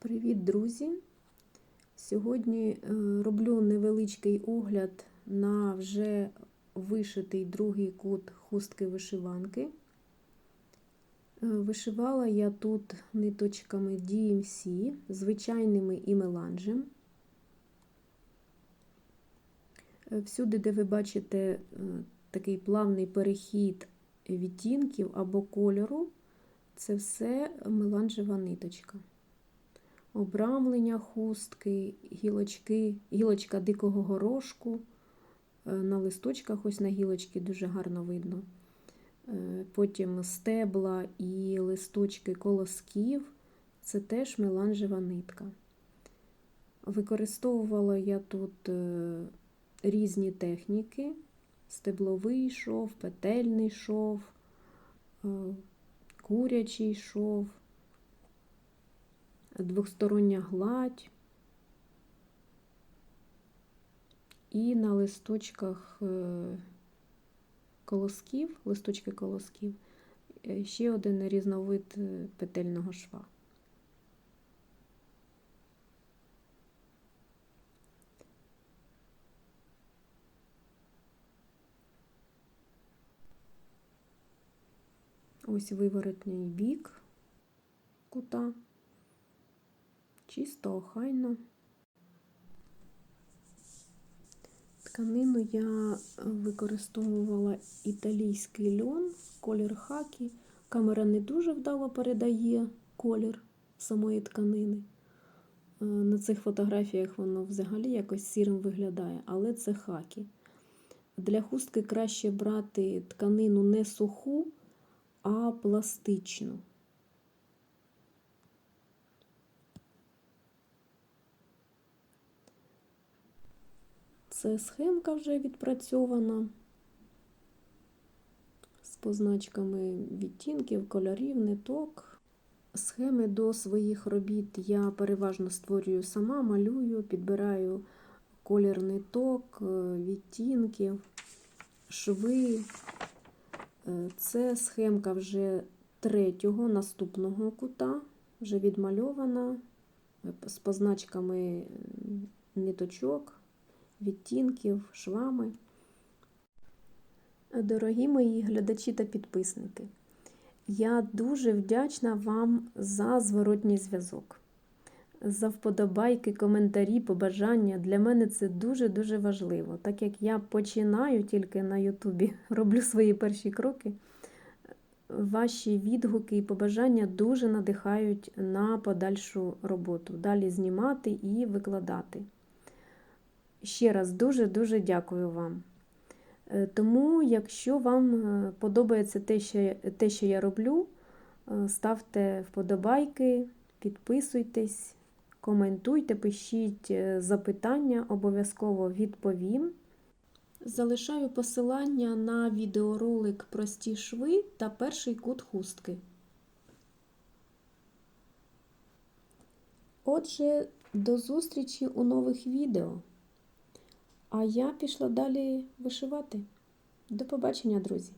Привіт, друзі! Сьогодні е, роблю невеличкий огляд на вже вишитий другий кут хустки вишиванки. Е, Вишивала я тут ниточками DMC, звичайними і меланжем. Е, Всюди, де ви бачите такий плавний перехід відтінків або кольору, це все меланжева ниточка. Обрамлення хустки, гілочки, гілочка дикого горошку. Е, На листочках ось на гілочці дуже гарно видно. Е, Потім стебла і листочки колосків це теж меланжева нитка. Використовувала я тут е, різні техніки: стебловий шов, петельний шов, курячий шов, двохстороння гладь. І на листочках е, колосків, листочки колосків, е, ще один різновид е, петельного шва. Ось виворотній бік кута. Чисто, охайно. Тканину я використовувала італійський льон, колір хакі. Камера не дуже вдало передає колір самої тканини. Е, На цих фотографіях воно взагалі якось сірим виглядає, але це хакі. Для хустки краще брати тканину не суху, а пластичну. Це схемка вже відпрацьована з позначками відтінків, кольорів, ниток. Схеми до своїх робіт я переважно створюю сама, малюю, підбираю колір ниток, відтінків, шви. Це схемка вже третього наступного кута, вже відмальована з позначками ниточок відтінків, швами. Дорогі мої глядачі та підписники, я дуже вдячна вам за зворотній зв'язок, за вподобайки, коментарі, побажання. Для мене це дуже-дуже важливо, так як я починаю тільки на Ютубі, роблю свої перші кроки. Ваші відгуки і побажання дуже надихають на подальшу роботу, далі знімати і викладати. Ще раз дуже-дуже дякую вам. Тому, якщо вам подобається те, що, те, що я роблю, ставте вподобайки, підписуйтесь, коментуйте, пишіть запитання, обов'язково відповім. Залишаю посилання на відеоролик Прості шви та перший кут хустки. Отже, до зустрічі у нових відео. А я пішла далі вишивати. До побачення, друзі!